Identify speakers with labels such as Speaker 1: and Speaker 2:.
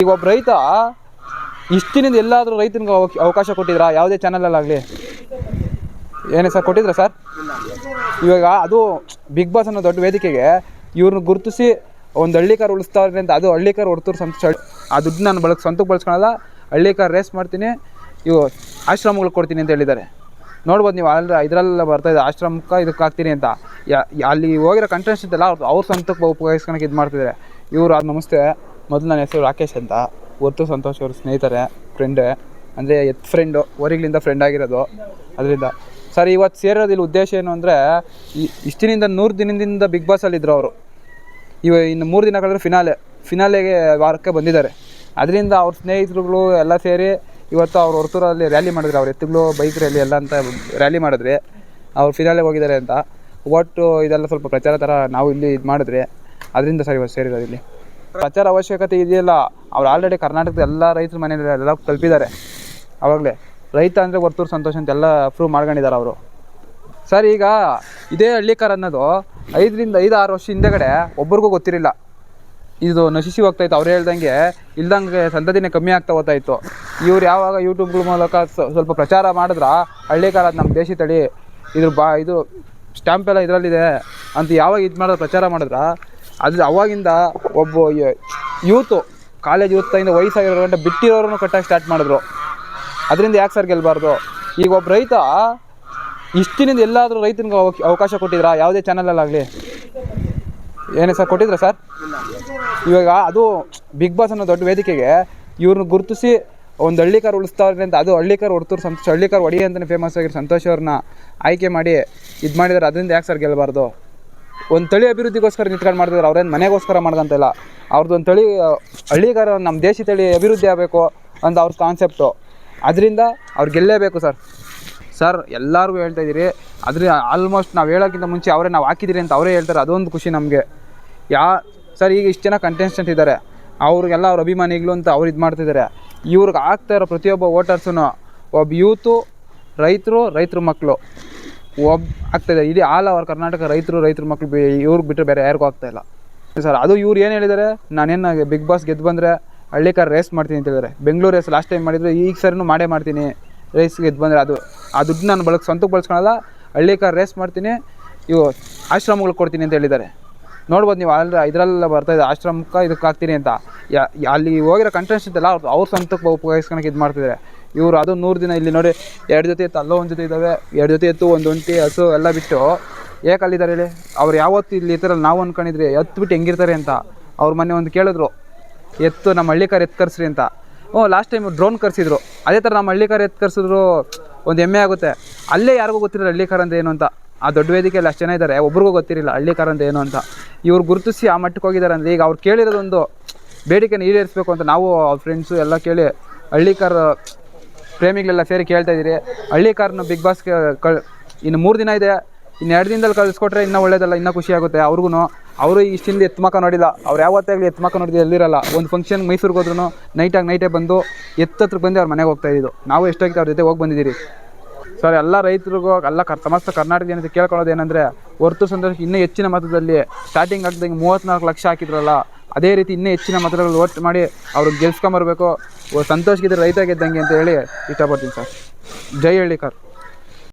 Speaker 1: ಈಗ ಒಬ್ಬ ರೈತ ಇಷ್ಟಿನಿಂದ ಎಲ್ಲಾದರೂ ರೈತನಿಗೆ ಅವ- ಅವಕಾಶ ಕೊಟ್ಟಿದ್ರಾ? ಯಾವುದೇ ಚಾನಲಲ್ಲಾಗಲಿ ಏನೇ ಸರ್ ಕೊಟ್ಟಿದ್ರಾ ಸರ್? ಇವಾಗ ಅದು ಬಿಗ್ ಬಾಸ್ ಅನ್ನೋ ದೊಡ್ಡ ವೇದಿಕೆಗೆ ಇವ್ರನ್ನ ಗುರುತಿಸಿ ಒಂದು ಹಳ್ಳಿಕಾರ ಉಳಿಸ್ತಾವ್ರೆ ಅಂತ ಅದು ಹಳ್ಳಿಕಾರ ಹೊಡ್ತೂರು ಸ್ವಂತ ಆ ದುಡ್ಡು ನಾನು ಬಳಕೆ ಸ್ವಂತಕ್ಕೆ ಬಳಸ್ಕೊಳಲ್ಲ, ಹಳ್ಳಿಕಾರ ರೇಸ್ ಮಾಡ್ತೀನಿ, ಇವು ಆಶ್ರಮಗಳಿಗೆ ಕೊಡ್ತೀನಿ ಅಂತ ಹೇಳಿದ್ದಾರೆ. ನೋಡ್ಬೋದು ನೀವು ಅಲ್ಲ ಇದರಲ್ಲ ಇದೆ, ಆಶ್ರಮಕ್ಕೆ ಇದಕ್ಕೆ ಹಾಕ್ತೀನಿ ಅಂತ ಅಲ್ಲಿ ಹೋಗಿರೋ ಕಂಟೆಂಟ್ಸ್ ಇದ್ದಲ್ಲ ಅವ್ರು ಅವ್ರ ಸ್ವಂತಕ್ಕೆ ಉಪಯೋಗಿಸ್ಕೊಳಕ್ಕೆ ಇದು ಮಾಡ್ತಿದ್ದಾರೆ. ಇವರು ಅದು ನಮಸ್ತೆ. ಮೊದಲು ನನ್ನ ಹೆಸರು ರಾಕೇಶ್ ಅಂತ. ಹೊರ್ತು ಸಂತೋಷ್ ಅವ್ರ ಸ್ನೇಹಿತರೆ ಫ್ರೆಂಡೇ ಅಂದರೆ ಎತ್ ಫ್ರೆಂಡು ಹೊರಗ್ಲಿಂದ ಫ್ರೆಂಡ್ ಆಗಿರೋದು. ಅದರಿಂದ. ಸರ್ ಇವತ್ತು ಸೇರೋದಿಲ್ಲ ಉದ್ದೇಶ ಏನು ಅಂದರೆ ಇಷ್ಟಿನಿಂದ ನೂರು ದಿನದಿಂದ ಬಿಗ್ ಬಾಸಲ್ಲಿದ್ದರು ಅವರು. ಇವ ಇನ್ನು ಮೂರು ದಿನ ಕಳೆದ್ರೆ ಫಿನಾಲೆ ಫಿನಾಲೆಗೆ ವಾರಕ್ಕೆ ಬಂದಿದ್ದಾರೆ. ಅದರಿಂದ ಅವ್ರ ಸ್ನೇಹಿತರುಗಳು ಎಲ್ಲ ಸೇರಿ ಇವತ್ತು ಅವ್ರು ಹೊರತೂರಲ್ಲಿ ರ್ಯಾಲಿ ಮಾಡಿದ್ರು. ಅವ್ರ ಎತ್ತುಗಳು ಬೈಕ್ ರ್ಯಾಲಿ ಎಲ್ಲ ಅಂತ ರ್ಯಾಲಿ ಮಾಡಿದ್ರಿ ಅವ್ರು ಫಿನಾಲೆಗೆ ಹೋಗಿದ್ದಾರೆ ಅಂತ. ಒಟ್ಟು ಇದೆಲ್ಲ ಸ್ವಲ್ಪ ಪ್ರಚಾರ ಥರ ನಾವು ಇಲ್ಲಿ ಇದು ಮಾಡಿದ್ರಿ ಅದರಿಂದ ಸರ್ ಇವತ್ತು ಸೇರಿರೋದು ಇಲ್ಲಿ. ಪ್ರಚಾರ ಅವಶ್ಯಕತೆ ಇದೆಯಲ್ಲ, ಅವ್ರು ಆಲ್ರೆಡಿ ಕರ್ನಾಟಕದ ಎಲ್ಲ ರೈತರ ಮನೆಯಲ್ಲಿ ಎಲ್ಲ ತಲುಪಿದ್ದಾರೆ. ಅವಾಗಲೇ ರೈತ ಅಂದರೆ ವರ್ತೂರು ಸಂತೋಷ ಅಂತ ಎಲ್ಲ ಪ್ರೂವ್ ಮಾಡ್ಕೊಂಡಿದ್ದಾರೆ ಅವರು. ಸರ್, ಈಗ ಇದೇ ಹಳ್ಳಿಕಾರ ಅನ್ನೋದು ಐದರಿಂದ ಐದು ಆರು ವರ್ಷ ಹಿಂದೆಗಡೆ ಒಬ್ಬರಿಗೂ ಗೊತ್ತಿರಲಿಲ್ಲ. ಇದು ನಶಿಸಿ ಹೋಗ್ತಾ ಇತ್ತು. ಅವ್ರು ಹೇಳ್ದಂಗೆ ಇಲ್ದಂಗೆ ಸಂತತಿನೇ ಕಮ್ಮಿ ಆಗ್ತಾ ಹೋಗ್ತಾ ಇತ್ತು. ಇವ್ರು ಯಾವಾಗ ಯೂಟ್ಯೂಬ್ಗಳ ಮೂಲಕ ಸ್ವಲ್ಪ ಪ್ರಚಾರ ಮಾಡಿದ್ರೆ ಹಳ್ಳಿಕಾರ ನಮ್ಮ ದೇಶಿ ತಳಿ, ಇದ್ರ ಬಾ, ಇದು ಸ್ಟ್ಯಾಂಪ್ ಎಲ್ಲ ಇದರಲ್ಲಿದೆ ಅಂತ ಯಾವಾಗ ಇದು ಮಾಡಿದ್ರೆ ಪ್ರಚಾರ ಮಾಡಿದ್ರ ಅದು ಅವಾಗಿಂದ ಒಬ್ಬ ಯೂತು ಕಾಲೇಜ್ ಯೂತಿಂದ ವಯಸ್ಸಾಗಿರೋ ಗಂಟೆ ಬಿಟ್ಟಿರೋರನ್ನು ಕಟ್ಟಕ್ಕೆ ಸ್ಟಾರ್ಟ್ ಮಾಡಿದ್ರು. ಅದರಿಂದ ಯಾಕೆ ಸರ್ ಗೆಲ್ಲಬಾರ್ದು ಈಗ ಒಬ್ಬ ರೈತ ಇಷ್ಟಿನಿಂದ ಎಲ್ಲಾದರೂ ರೈತನಿಗೆ ಅವಕ್- ಅವಕಾಶ ಕೊಟ್ಟಿದ್ರಾ? ಯಾವುದೇ ಚಾನಲಲ್ಲಾಗಲಿ ಏನೇ ಸರ್ ಕೊಟ್ಟಿದ್ರಾ ಸರ್ ಇವಾಗ ಅದು ಬಿಗ್ ಬಾಸ್ ಅನ್ನೋ ದೊಡ್ಡ ವೇದಿಕೆಗೆ ಇವ್ರನ್ನ ಗುರುತಿಸಿ ಒಂದು ಹಳ್ಳಿಕಾರ ಉಳಿಸ್ತಾವ್ರೆ ಅಂತ, ಅದು ಹಳ್ಳಿಕಾರ ಹೊಡ್ತಾರೆ ಸಂತೋಷ, ಹಳ್ಳಿಕಾರ ಒಡಿ ಅಂತಲೇ ಫೇಮಸ್ ಆಗಿರೋ ಸಂತೋಷ್ ಅವ್ರನ್ನ ಆಯ್ಕೆ ಮಾಡಿ ಇದು ಮಾಡಿದ್ರೆ, ಅದರಿಂದ ಯಾಕೆ ಸರ್ ಗೆಲ್ಲಬಾರ್ದು ಒಂದು ತಳಿ ಅಭಿವೃದ್ಧಿಗೋಸ್ಕರ ನಿಂತ್ಕೊಂಡು ಮಾಡ್ತಿದ್ರು, ಅವ್ರೇನು ಮನೆಗೋಸ್ಕರ ಮಾಡ್ಕೊಂತಿಲ್ಲ ಅವ್ರದ್ದು ಒಂದು ತಳಿ ಹಳ್ಳಿಗಾರ ನಮ್ಮ ದೇಶಿ ತಳಿ ಅಭಿವೃದ್ಧಿ ಆಗಬೇಕು ಅಂತ ಅವ್ರ ಕಾನ್ಸೆಪ್ಟು ಅದರಿಂದ ಅವ್ರು ಗೆಲ್ಲೇಬೇಕು ಸರ್. ಸರ್, ಎಲ್ಲರಿಗೂ ಹೇಳ್ತಾ ಇದ್ದೀರಿ. ಅದ್ರ ಆಲ್ಮೋಸ್ಟ್ ನಾವು ಹೇಳೋಕ್ಕಿಂತ ಮುಂಚೆ ಅವರೇ ನಾವು ಹಾಕಿದ್ದೀರಿ ಅಂತ ಅವರೇ ಹೇಳ್ತಾರೆ. ಅದೊಂದು ಖುಷಿ ನಮಗೆ. ಯಾ, ಸರ್, ಈಗ ಇಷ್ಟು ಜನ ಕಂಟೆಸ್ಟೆಂಟ್ ಇದ್ದಾರೆ. ಅವ್ರಿಗೆಲ್ಲ ಅವ್ರ ಅಭಿಮಾನಿಗಳು ಅಂತ ಅವ್ರು ಇದು ಮಾಡ್ತಿದ್ದಾರೆ ಇವ್ರಿಗೆ ಆಗ್ತಾ ಇರೋ ಪ್ರತಿಯೊಬ್ಬ ವೋಟರ್ಸೂ ಒಬ್ಬ ಯೂತು, ರೈತರು, ರೈತರ ಮಕ್ಕಳು ಒಬ್ಬ ಆಗ್ತಾಯಿದೆ ಇಡೀ ಆಲ್ ಅವರ್ ಕರ್ನಾಟಕ ರೈತರು, ರೈತರ ಮಕ್ಕಳು ಬಿ ಇವ್ರಿಗೆ ಬಿಟ್ಟರೆ ಬೇರೆ ಯಾರಿಗೂ ಆಗ್ತಾಯಿಲ್ಲ ಸರ್, ಅದು ಇವ್ರು ಏನು ಹೇಳಿದ್ದಾರೆ ನಾನೇನು ಬಿಗ್ ಬಾಸ್ ಗೆದ್ದು ಬಂದರೆ ಹಳ್ಳಿಕಾರ್ ರೇಸ್ ಮಾಡ್ತೀನಿ ಅಂತ ಹೇಳಿದ್ದಾರೆ ಬೆಂಗಳೂರು ರೇಸ್ ಲಾಸ್ಟ್ ಟೈಮ್ ಮಾಡಿದ್ರು ಈಗ ಸರಿನೂ ಮಾಡೇ ಮಾಡ್ತೀನಿ. ರೇಸ್ ಗೆದ್ದು ಬಂದರೆ ಅದು, ಆ ದುಡ್ಡು ನಾನು ಬಳಕೆ, ಸ್ವಂತಕ್ಕೆ ಬಳಸ್ಕೊಳಲ್ಲ. ಹಳ್ಳಿಕಾರ್ ರೇಸ್ ಮಾಡ್ತೀನಿ. ಇವು ಆಶ್ರಮಗಳಿಗೆ ಕೊಡ್ತೀನಿ ಅಂತ ಹೇಳಿದ್ದಾರೆ ನೋಡ್ಬೋದು ನೀವು ಅಲ್ಲ ಇದರಲ್ಲ ಬರ್ತಾ ಇದೆ. ಆಶ್ರಮಕ್ಕೆ ಇದಕ್ಕೆ ಹಾಕ್ತೀನಿ ಅಂತ. ಯಾ, ಅಲ್ಲಿ ಹೋಗಿರೋ ಕಂಟೆಂಟ್ಸ್ ಇದ್ದಲ್ಲ ಅವ್ರು, ಅವ್ರ ಸ್ವಂತಕ್ಕೆ ಉಪಯೋಗಿಸ್ಕೊಳಕ್ಕೆ ಇದು ಮಾಡ್ತಿದ್ದಾರೆ ಇವರು ಅದು ನೂರು ದಿನ ಇಲ್ಲಿ ನೋಡಿ ಎರಡು ಜೊತೆ ಎತ್ತು, ಅಲ್ಲೋ ಒಂದು ಜೊತೆ ಇದ್ದಾವೆ ಎರಡು ಜೊತೆ ಎತ್ತು, ಒಂದು ಒಂಟಿ, ಹಸು ಎಲ್ಲ ಬಿಟ್ಟು ಏಕೆ ಅಲ್ಲಿದ್ದಾರೆ ಹೇಳಿ. ಅವ್ರು ಯಾವತ್ತು ಇಲ್ಲಿ ಇರ್ತಾರಲ್ಲ ನಾವು ಅಂದ್ಕೊಂಡಿದ್ರಿ ಎತ್ತು ಬಿಟ್ಟು ಹೆಂಗಿರ್ತಾರೆ ಅಂತ. ಅವ್ರ ಮೊನ್ನೆ ಒಂದು ಕೇಳಿದ್ರು, ಎತ್ತು ನಮ್ಮ ಹಳ್ಳಿಕಾರ ಎತ್ತು ಕರ್ಸ್ರಿ ಅಂತ. ಓ ಲಾಸ್ಟ್ ಟೈಮ್ ಡ್ರೋನ್ ಕರ್ಸಿದ್ರು. ಅದೇ ಥರ ನಮ್ಮ ಹಳ್ಳಿಕಾರ ಎತ್ತು ಕರ್ಸಿದ್ರು, ಒಂದು ಹೆಮ್ಮೆ ಆಗುತ್ತೆ. ಅಲ್ಲೇ ಯಾರಿಗೂ ಗೊತ್ತಿರಲ್ಲ ಹಳ್ಳಿಕಾರ ಅಂದ್ರೆ ಏನು ಅಂತ. ಆ ದೊಡ್ಡ ವೇದಿಕೆಯಲ್ಲಿ ಅಷ್ಟು ಜನ ಇದ್ದಾರೆ, ಒಬ್ರಿಗೂ ಗೊತ್ತಿರಲಿಲ್ಲ ಹಳ್ಳಿಕಾರ ಅಂದ್ರೆ ಏನು ಅಂತ. ಇವ್ರು ಗುರುತಿಸಿ ಆ ಮಟ್ಟಕ್ಕೆ ಹೋಗಿದ್ದಾರೆ ಅಂದರೆ ಈಗ ಅವ್ರು ಕೇಳಿರೋದೊಂದು ಬೇಡಿಕೆನ ಈಡೇರಿಸಬೇಕು ಅಂತ ನಾವು ಅವ್ರ ಫ್ರೆಂಡ್ಸು ಎಲ್ಲ ಕೇಳಿ, ಹಳ್ಳಿಕಾರ ಪ್ರೇಮಿಗಳೆಲ್ಲ ಸೇರಿ ಕೇಳ್ತಾ ಇದ್ದೀರಿ. ಹಳ್ಳಿ ಕಾರ್ನ ಬಿಗ್ ಬಾಸ್ಗೆ ಕಳ್, ಇನ್ನು ಮೂರು ದಿನ ಇದೆ. ಇನ್ನು ಎರಡು ದಿನದಲ್ಲಿ ಕಳಿಸ್ಕೊಟ್ರೆ ಇನ್ನೂ ಒಳ್ಳೇದಲ್ಲ, ಇನ್ನೂ ಖುಷಿ ಆಗುತ್ತೆ. ಅವ್ರಿಗೂ ಅವರು ಇಷ್ಟಿಂದ ಎತ್ತಮಕ ನೋಡಿಲ್ಲ. ಅವ್ರು ಯಾವತ್ತಾಗಲಿ ಎತ್ತಮಕ ನೋಡಿದ್ರೆ ಎಲ್ಲಿರಲ್ಲ. ಒಂದು ಫಂಕ್ಷನ್ ಮೈಸೂರಿಗೆ ಹೋದ್ರೂ ನೈಟಾಗಿ ನೈಟೇ ಬಂದು ಎತ್ತತ್ರ ಬಂದು ಅವ್ರ ಮನೆಗೆ ಹೋಗ್ತಾ ಇದ್ದು ನಾವು ಎಷ್ಟೊತ್ತಿಗೆ ಅವ್ರ ಜೊತೆ ಹೋಗಿ ಬಂದಿದ್ದೀರಿ. ಸರ್, ಎಲ್ಲ ರೈತರಿಗೂ, ಎಲ್ಲ ಕರ್, ಸಮಸ್ತ ಕರ್ನಾಟಕ ಜನತೆ ಕೇಳ್ಕೊಳ್ಳೋದು ಏನಂದರೆ, ಹೊರತು ಸಂತೋಷ, ಇನ್ನೂ ಹೆಚ್ಚಿನ ಮತದಲ್ಲಿ ಸ್ಟಾರ್ಟಿಂಗ್ ಆಗ್ದಂಗೆ ಮೂವತ್ತ್ನಾಲ್ಕು ಲಕ್ಷ ಹಾಕಿದ್ರಲ್ಲ ಅದೇ ರೀತಿ ಇನ್ನೂ ಹೆಚ್ಚಿನ ಮತಗಳು ಓಟ್ ಮಾಡಿ ಅವ್ರಿಗೆ ಗೆಲ್ಸ್ಕೊಂಬರ್ಬೇಕು. ಸಂತೋಷ್ಗಿದ್ರೆ ರೈತ ಗೆದ್ದಂಗೆ ಅಂತ ಹೇಳಿ ಇಷ್ಟಪಡ್ತೀನಿ ಸರ್. ಜೈ ಹಳ್ಳಿಕರ್.